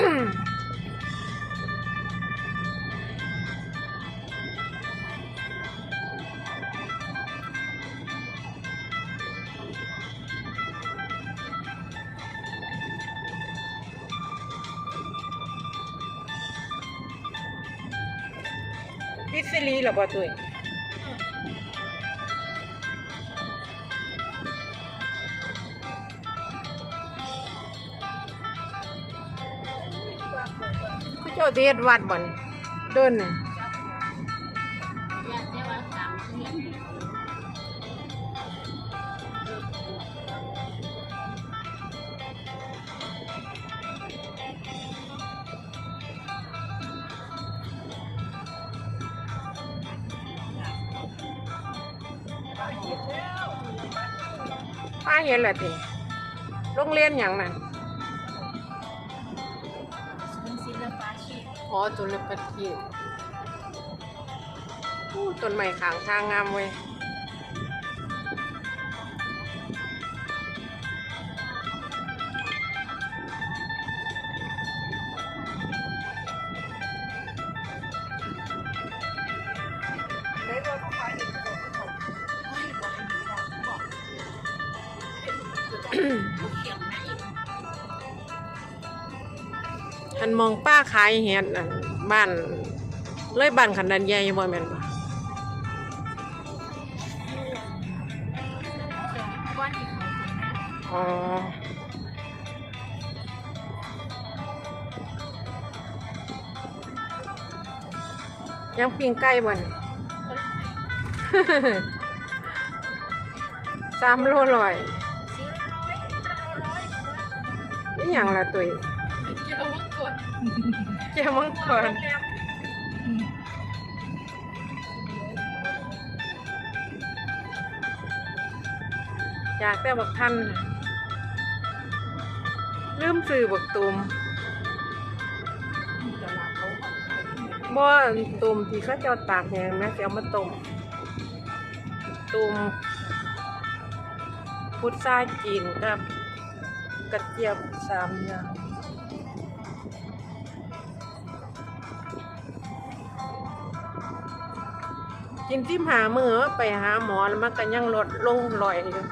พิซลีเหร จ้าสิเฮ็ดวัดบ่นเดินน่ะป้าเห็นแหละติโรงเรียนหยังนั่น อ๋อตุลปฏิอู้ต้นไม้ขางทางงามเว้ยเอกให้ดีนะบอกเขียงไหนหันมองป้าขายเห็ดนั่นบ้านเลยบ้านขันดันใหญ่บ่แม่นบ่ก้อนที่เขาอ๋อยังปิ้งไก่บ่นสามโลร้อยซื้อร้อยร้อยนี่หยังละตุย เจ้าว่ากดเจ้ามังกรอยากแต่บักท่านน่ะลืมซื้อบักตุมบ่ตุมที่เขาจ้าตากแห้งแม่สิเอามาต้มตุมพุทราจีนกับกระเจี๊ยบสามอย่าง กินที่หามือไปหาหมอแล้วมันก็ยังลดลงลอยอยู่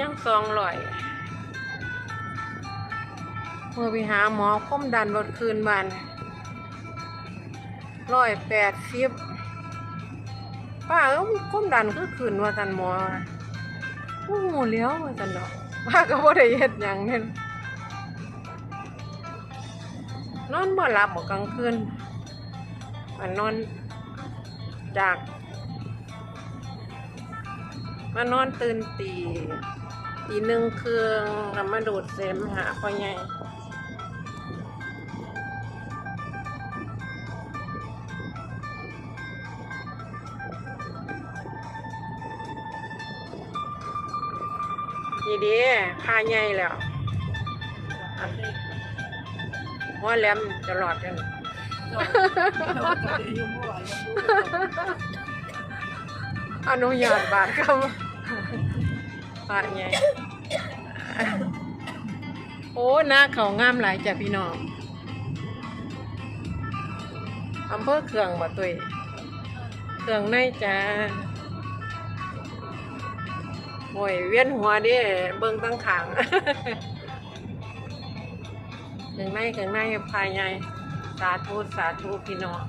ยังสองลอยเมื่อไปหาหมอความดันลดคืนบานร้อยแปดสิบป้าเอ้ความดันคือคืนว่าทันหมอโอ้โหเลี้ยวว่าทันเนาะป้าก็บ่ได้เฮ็ดหยังเนี่ยนอนบ่หลับบ่กลางคืน มันนอนจาก มานอนตื่นตีตีหนึ่งเครื่องแล้วมาดูดเสมหาพ่อใหญ่ดีดีพาใหญ่แล้วหัวแหลมตลอดกัน อนุญาตบาทคำบาทไงโอ้หน้าเขางามหลายจ้ะพี่น้องอำเภอเคืองบ่ตุยเคืองในจ้าโอ้ยเวียนหัวดิเบิ่งตั้งขางเคืองในเคืองในภายใน สาธุสาธุพี่น้อง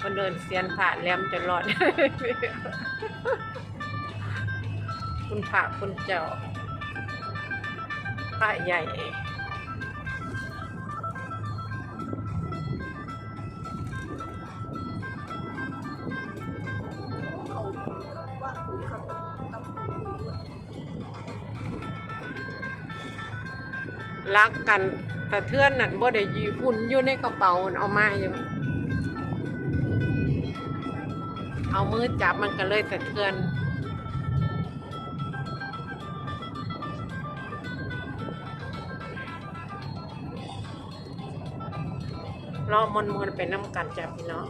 คนเดินเสียนผ่าแลมจะรอด คุณพระคุณเจ้าพระใหญ่ รักกันแต่เทือนนั่นบ่ได้ยีหุ่นอยู่ในกระเป๋าเอามาอยู่เอามือจับมันก็เลยสะเทือนรอมนมนๆไปน้ำกันจ้ะพี่น้อง